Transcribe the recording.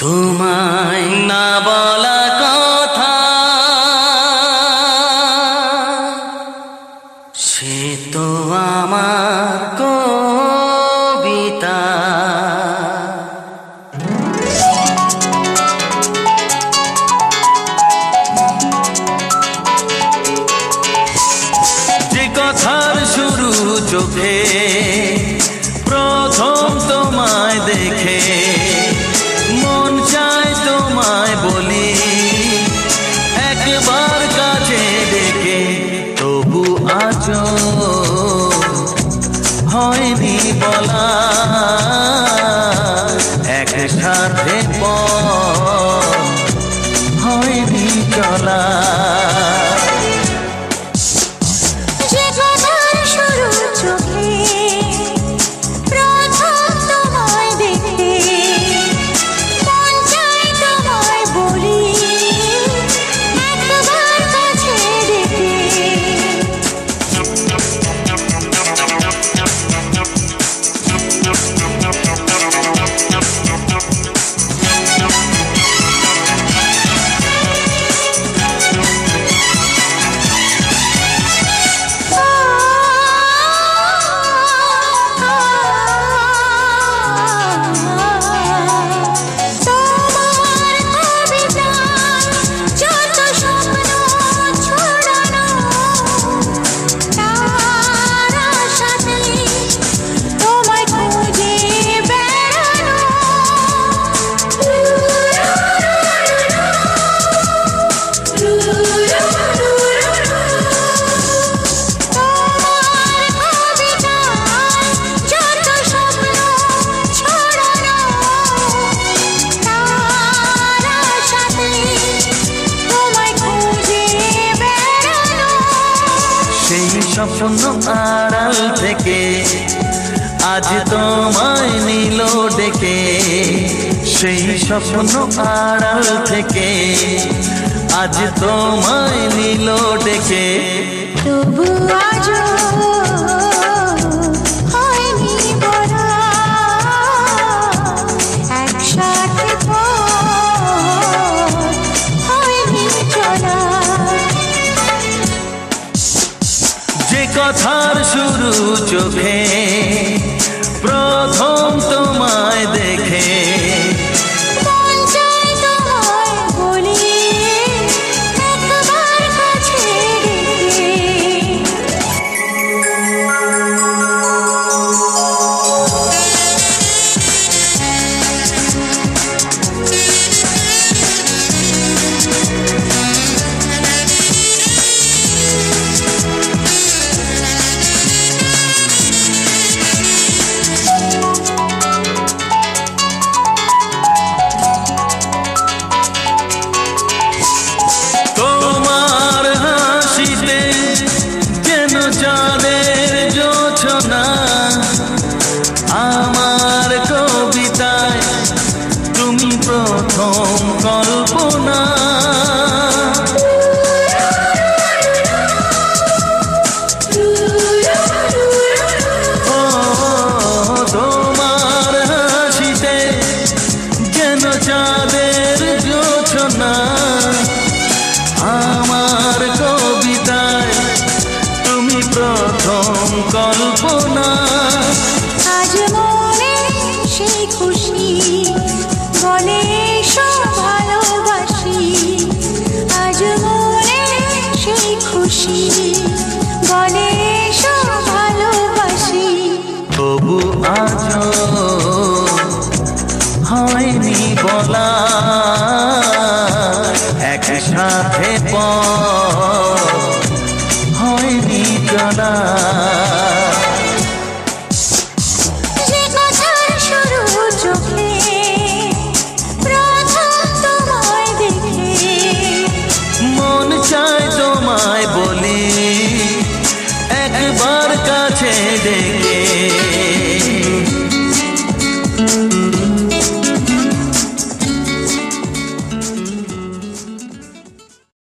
তোমায় না বলা কথা আছো হয়নি বলা একসাথে হয়নি চলা শূন্য আড়াল থেকে। আজ তোমায় নিল ডেকে। সেই স্বপ্ন আড়াল থেকে। আজ তোমায় নিল ডেকে। তবু আজ কথার শুরু চোখে। প্রথম তোমার গণেশ ভালোবাসি আজ গণেশ ভালোবাসি। তবু আজ হয়নি বলা। হয়নি জানা। আছে ডেকে